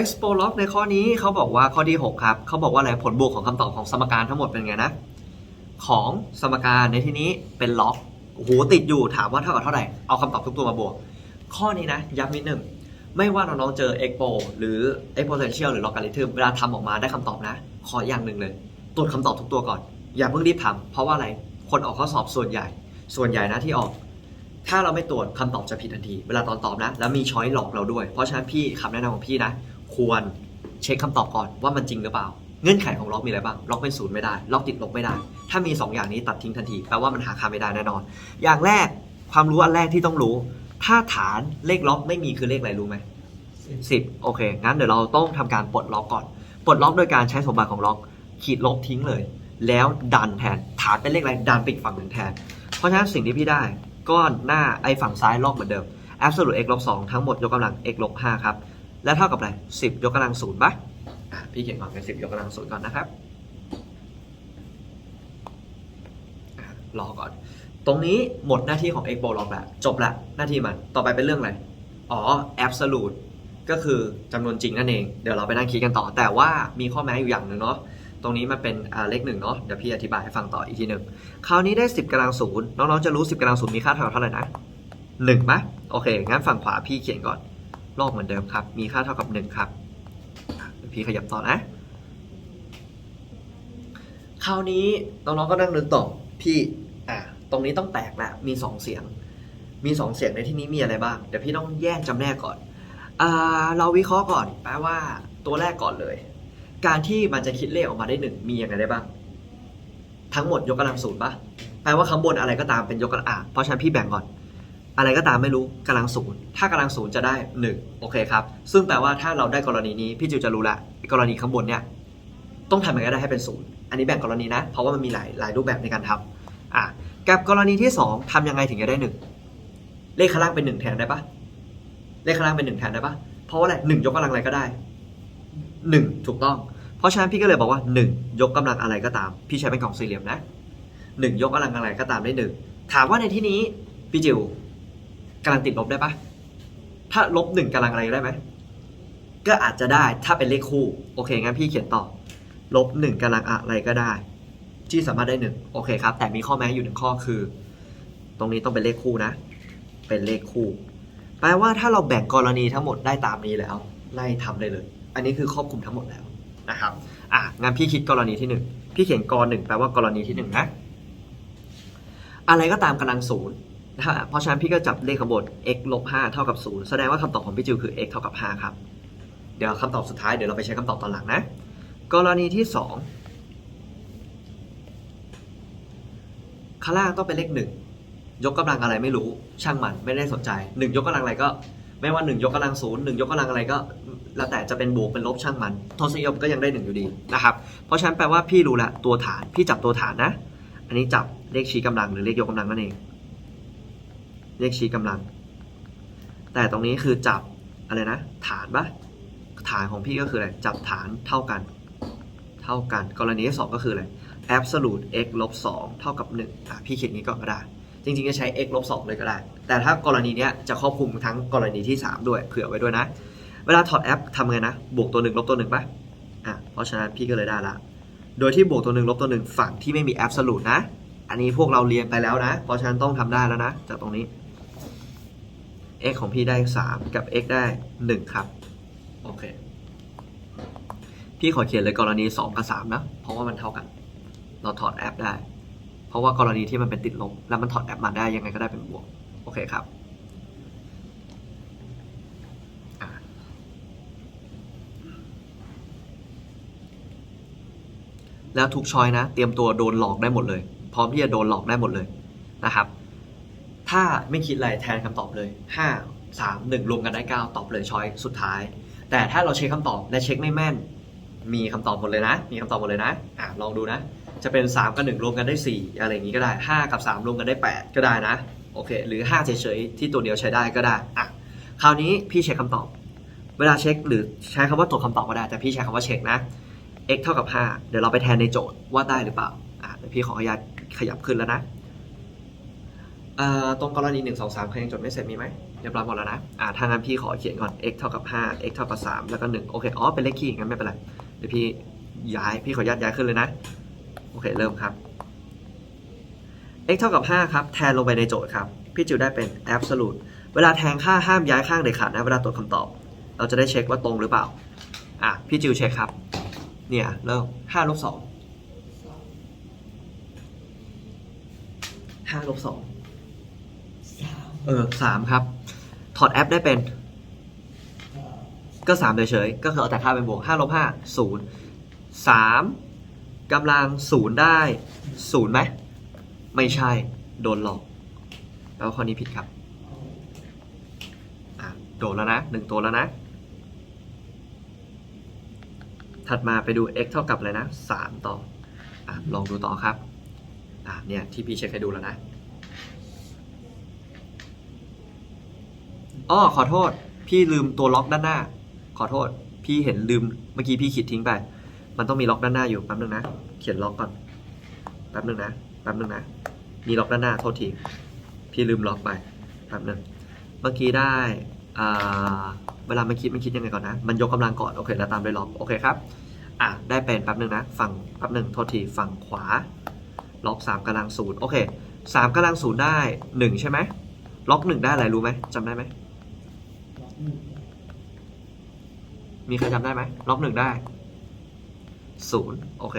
expo log ในข้อนี้เขาบอกว่าข้อที่ 6 ครับเขาบอกว่าอะไรผลบวกของคำตอบของสมการทั้งหมดเป็นไงนะ ของสมการในที่นี้เป็นล็อกโอ้โหติดอยู่ถามว่าเท่ากับเท่าไหร่เอาคำตอบทุกตัวมาบวก ข้อนี้นะย้ำนิดหนึ่งไม่ว่าน้องๆเจอ expo หรือ exponential หรือ logarithm เวลาทำออกมาได้คำตอบนะ ขออย่างหนึ่งเลยตรวจคำตอบทุกตัวก่อน อย่าเพิ่งรีบทำเพราะว่าอะไรคนออกข้อสอบส่วนใหญ่ ส่วนใหญ่นะที่ออกถ้าเราไม่ตรวจคำตอบจะผิดทันที เวลาตอนตอบนะ แล้วมีช้อยหลอกเราด้วย เพราะฉะนั้นพี่คำแนะนำของพี่นะ ควรเช็คคำตอบก่อนว่ามันจริงหรือเปล่า เงื่อนไขของล็อกมีอะไรบ้าง ล็อกเป็นศูนย์ไม่ได้ ล็อกติดลบไม่ได้ ถ้ามี 2 อย่างนี้ตัดทิ้งทันที แปลว่ามันหาค่าไม่ได้แน่นอน อย่างแรกความรู้อันแรกที่ต้องรู้ ถ้าฐานเลขล็อกไม่มีคือเลขอะไรรู้ไหมสิบโอเค งั้นเดี๋ยวเราต้องทำการปลดล็อกก่อน ปลดล็อกโดยการใช้สมบัติของล็อก ขีดลบทิ้งเลย แล้วดันแทน ฐานเป็นเลขอะไรดันไปอีกฝั่งหนึ่งแทน เพราะฉะนั้นสิ่งที่พี่ได้ ก้อนหน้าไอ้ฝั่งซ้ายลอกเหมือนเดิม absolute x ลบ2ทั้งหมดยกกำลัง x ลบ5ครับ และเท่ากับอะไร10 ยกกำลัง0ปะอะพี่เขียนก่อนเป็น10 ยกกำลัง0ก่อนนะครับอะรอก่อน ตรงนี้หมดหน้าที่ของ x โบล็อกแล้วจบละหน้าที่มัน ต่อไปเป็นเรื่องอะไร อ๋อ absolute ก็คือจำนวนจริงนั่นเอง เดี๋ยวเราไปนั่งคิดกันต่อ แต่ว่ามีข้อแม้อยู่อย่างหนึ่งเนาะ ตรงนี้มันเป็นเลขหนึ่งเนาะ เดี๋ยวพี่อธิบายให้ฟังต่ออีกทีหนึ่ง คราวนี้ได้ 10กำลังศูนย์น้องๆจะรู้ 10กำลังศูนย์มีค่าเท่าเท่าไหร่นะ1ปะโอเค งั้นฝั่งขวาพี่เขียนก่อน ลอกเหมือนเดิมครับ มีค่าเท่ากับ 1 ครับอะเดี๋ยวพี่ขยับต่อนะ คราวนี้น้องๆก็นั่งนึกต่อพี่อะตรงนี้ต้องแตกละมี 2 เสียง มี 2 เสียงในที่นี้มีอะไรบ้างเดี๋ยวพี่ต้องแยกจำแนกก่อนอ่าเราวิเคราะห์ก่อน แปลว่าตัวแรกก่อนเลย การที่มันจะคิดเลขออกมาได้หนึ่งมีอยังไงได้บ้าง ทั้งหมดยกกำลังศูนย์ปะแปลว่าข้างบนอะไรก็ตามเป็นยกกำลังอะเพราะฉะนั้นพี่แบ่งก่อน อะไรก็ตามไม่รู้กำลังศูนย์ถ้ากำลังศูนย์จะได้หนึ่งโอเคครับ ซึ่งแปลว่าถ้าเราได้กรณีนี้พี่จิวจะรู้ละกรณีข้างบนเนี่ยต้องทำยังไงได้ให้เป็นศูนย์อันนี้แบ่งกรณีนะ เพราะว่ามันมีหลายหลายรูปแบบในการทำอะกับกรณีที่สองทำยังไงถึงจะได้หนึ่งเลขข้างล่างเป็นหนึ่งแทนได้ปะเลขข้างล่างเป็นหนึ่งแทนได้ปะเพราะว่าอะไรหนึ่งยกกำลังอะไรก็ได้หนึ่งถูกต้อง เพราะฉะนั้นพี่ก็เลยบอกว่า 1 ยกกำลังอะไรก็ตาม พี่ใช้เป็นกล่องสี่เหลี่ยมนะ 1 ยกกำลังอะไรก็ตามได้หนึ่งถามว่าในที่นี้พี่จิว กำลังติดลบได้ปะถ้าลบหนึ่งกำลังอะไรได้ไหมก็อาจจะได้ถ้าเป็นเลขคู่โอเคงั้นพี่เขียนต่อลบหนึ่งกำลังอะไรก็ได้ ที่สามารถได้หนึ่งโอเคครับ แต่มีข้อแม้อยู่หนึ่งข้อคือ ตรงนี้ต้องเป็นเลขคู่นะ เป็นเลขคู่ แปลว่าถ้าเราแบ่งกรณีทั้งหมดได้ตามนี้แล้ว ไล่ทำได้เลย อันนี้คือครอบคลุมทั้งหมดแล้วนะครับอะงั้นพี่คิดกรณีที่หนึ่งพี่เขียนกรหนึ่งแปลว่ากรณีที่หนึ่งนะ อะไรก็ตามกำลังศูนย์ นะฮะเพราะฉะนั้นพี่ก็จับเลขขบวน x ลบ5เท่ากับ 0 แสดงว่าคำตอบของพี่จิวคือ x เท่ากับ 5 ครับ เดี๋ยวคำตอบสุดท้ายเดี๋ยวเราไปใช้คำตอบตอนหลังนะ กรณีที่ 2 ข้างล่างต้องเป็นเลข 1 ยกกำลังอะไรไม่รู้ ช่างมันไม่ได้สนใจ 1 ยกกำลังอะไรก็ ไม่ว่า 1 ยกกำลังศูนย์หนึ่งยกกำลังอะไรก็ แล้วแต่จะเป็นบวกเป็นลบช่างมันทศนิยมก็ยังได้หนึ่งอยู่ดีนะครับ เพราะฉะนั้นแปลว่าพี่รู้ละตัวฐาน พี่จับตัวฐานนะ อันนี้จับเลขชี้กำลังหรือเลขยกกำลังนั่นเอง เลขชี้กำลัง แต่ตรงนี้คือจับอะไรนะ ฐานปะฐานของพี่ก็คืออะไร จับฐานเท่ากัน เท่ากัน กรณีที่สองก็คืออะไร absolute x ลบ2เท่ากับ1อะพี่เขียนนี้ก็ได้ จริงๆ จะใช้ x ลบ2เลยก็ได้ แต่ถ้ากรณีเนี้ยจะครอบคลุมทั้งกรณีที่ 3 ด้วย เผื่อไว้ด้วยนะ เวลาถอดแอปทำไงนะ บวกตัวหนึ่งลบตัวหนึ่งปะอะ เพราะฉะนั้นพี่ก็เลยได้ละ โดยที่บวกตัวหนึ่งลบตัวหนึ่งฝั่งที่ไม่มี absolute นะ อันนี้พวกเราเรียนไปแล้วนะ เพราะฉะนั้นต้องทำได้แล้วนะ จากตรงนี้ x ของพี่ได้ 3 กับ x ได้ 1 ครับ โอเค พี่ขอเขียนเลยกรณี 2 กับ 3 นะ เพราะว่ามันเท่ากัน เราถอดแอปได้ เพราะว่ากรณีที่มันเป็นติดลบ แล้วมันถอดแอปมาได้ยังไงก็ได้เป็นบวก โอเคครับแล้วทุกช้อยนะ เตรียมตัวโดนหลอกได้หมดเลย พร้อมที่จะโดนหลอกได้หมดเลยนะครับ ถ้าไม่คิดอะไรแทนคำตอบเลย 5 3 1รวมกันได้ 9 ตอบเลยช้อยสุดท้าย แต่ถ้าเราเช็คคำตอบและเช็คไม่แม่น มีคำตอบหมดเลยนะ มีคำตอบหมดเลยนะอะลองดูนะ จะเป็น 3 กับ 1 รวมกันได้ 4 อะไรอย่างนี้ก็ได้ 5 กับ 3 รวมกันได้ 8 ก็ได้นะ โอเค หรือ 5 เฉยๆ ที่ตัวเดียวใช้ได้ก็ได้อะคราวนี้พี่เช็คคำตอบ เวลาเช็คหรือใช้คำว่าตรวจคำตอบก็ได้ แต่พี่ใช้คำว่าเช็คนะ x เท่ากับ 5 เดี๋ยวเราไปแทนในโจทย์ว่าได้หรือเปล่าอะพี่ขออนุญาตขยับขึ้นแล้วนะ ตรงกรณี 1 2 3ใครยังจดไม่เสร็จมีไหมเรียบร้อยหมดแล้วนะอ่าถ้างั้นพี่ขอเขียนก่อน x เท่ากับ 5 x เท่ากับ 3 แล้วก็ 1 โอเค อ๋อ เป็นเลขคี่งั้นไม่เป็นไร เดี๋ยวพี่ย้าย พี่ขออนุญาตย้ายขึ้นเลยนะ โอเค เริ่มครับ x เท่ากับ 5 ครับ แทนลงไปในโจทย์ครับ พี่จิวได้เป็น absolute เวลาแทนค่าห้ามย้ายข้างเด็ดขาดนะ เวลาตรวจคำตอบ เราจะได้เช็คว่าตรงหรือเปล่า อะ พี่จิวเช็คครับ เนี่ย เริ่ม5ลบ2 5ลบ2 เออสามครับ ถอดแอปได้เป็น ก็สามเฉยๆ ก็คือเอาแต่ค่าเป็นบวกห้าลบห้าศูนย์สามกำลังศูนย์ได้ศูนย์ไหม ไม่ใช่ โดนหลอก แล้วข้อนี้ผิดครับ อะ โดนแล้วนะหนึ่งตัวแล้วนะ ถัดมาไปดู x เท่ากับอะไรนะสามต่อ อะ ลองดูต่อครับ อะ เนี่ย ที่พี่เช็คให้ดูแล้วนะ อ้อขอโทษ พี่ลืมตัวล็อกด้านหน้า ขอโทษ พี่เห็นลืมเมื่อกี้พี่ขีดทิ้งไป มันต้องมีล็อกด้านหน้าอยู่แป๊บนึงนะ เขียนล็อกก่อนแป๊บนึงนะแป๊บนึงนะ มีล็อกด้านหน้าโทษที พี่ลืมล็อกไปแป๊บนึงเมื่อกี้ได้เวลามันคิดมันคิดยังไงก่อนนะ มันยกกำลังก่อนโอเคแล้วตามด้วยล็อกโอเคครับอะได้เป็นแป๊บนึงนะฝั่งแป๊บนึงโทษทีฝั่งขวา ล็อกสามกำลังศูนย์โอเคสามกำลังศูนย์ได้หนึ่งใช่ไหมล็อกหนึ่งได้อะไรรู้ไหมจำได้ไหม มีใครจำได้ไหมล็อกหนึ่งได้ศูนย์โอเค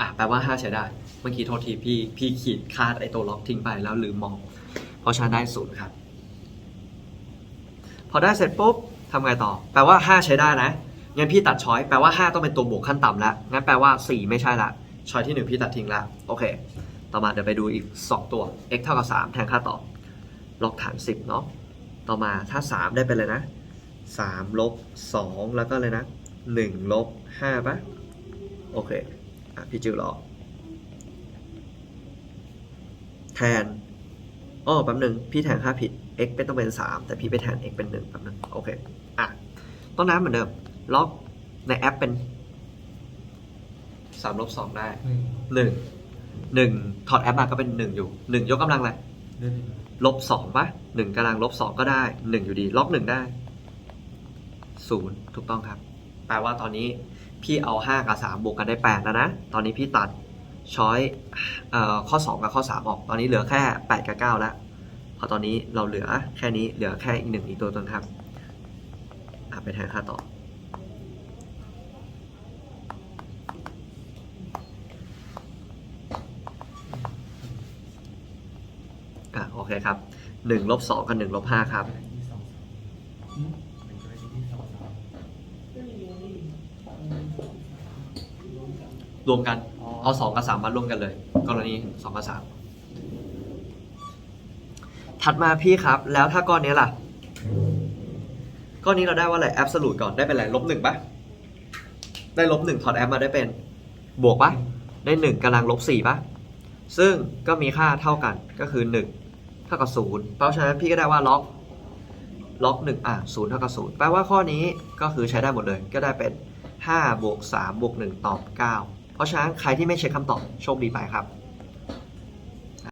อะแปลว่าห้าใช้ได้ เมื่อกี้โทษทีพี่พี่ขีดคาดไอตัวล็อกทิ้งไปแล้วลืมมอง เพราะฉะนั้นได้ศูนย์ครับ พอได้เสร็จปุ๊บทำไงต่อ แปลว่าห้าใช้ได้นะงั้นพี่ตัดช้อยแปลว่าห้าต้องเป็นตัวบวกขั้นต่ำแล้วงั้นแปลว่าสี่ไม่ใช่ละช้อยที่หนึ่งพี่ตัดทิ้งละโอเค ต่อมาเดี๋ยวไปดูอีกสองตัว x เท่ากับสามแทนค่าต่อล็อกฐานสิบเนาะ ต่อมาถ้า 3 ได้เป็นเลยนะ3ลบ2แล้วก็เลยนะ1ลบ5ปะโอเคอะพี่จิวรอแทนอ้อแป๊บหนึ่งพี่แทนค่าผิด x เป็นต้องเป็น 3 แต่พี่ไปแทน x เป็น1แป๊บหนึงโอเคอะต้นน้ำเหมือนเดิมล็อกในแอปเป็น3ลบ2ได้หนึ่ง1 1ถอดแอปมาก็เป็น1อยู่1ยกกำลังอะไรเลบสองปะหนึ่งกำลังลบสองก็ได้หนึ่งอยู่ดีล็อกหนึ่งได้ศูนย์ถูกต้องครับ แปลว่าตอนนี้พี่เอาห้ากับสามบวกกันได้แปดแล้วนะ ตอนนี้พี่ตัดช้อยออข้อสองกับข้อสามออก ตอนนี้เหลือแค่แปดกับเก้าแล้วเพอตอนนี้เราเหลือแค่นี้เหลือแค่อีกหนึ่งอีกตัวตนครับไปแทนค่าต่อ อะโอเคครับหนึ่งลบสองกับหนึ่งลบห้าครับรวมกันเอาสองกับสามมารวมกันเลย กรณีสองกับสามถัดมาพี่ครับ แล้วถ้าก้อนนี้ล่ะ ก้อนนี้เราได้ว่าอะไร absolute ก่อนได้เป็นอะไรลบหนึ่งปะได้ลบหนึ่งถอดแอปมาได้เป็น บวกปะได้หนึ่งกำลังลบสี่ปะซึ่งก็มีค่าเท่ากันก็คือหนึ่ง เท่ากับศูนย์เพราะฉะนั้นพี่ก็ได้ว่าล็อกล็อกหนึ่งอะศูนย์เท่ากับศูนย์แปลว่าข้อนี้ก็คือใช้ได้หมดเลย ก็ได้เป็นห้าบวกสามบวกหนึ่งตอบเก้าเพราะฉะนั้นใครที่ไม่เช็คคำตอบโชคดีไปครับ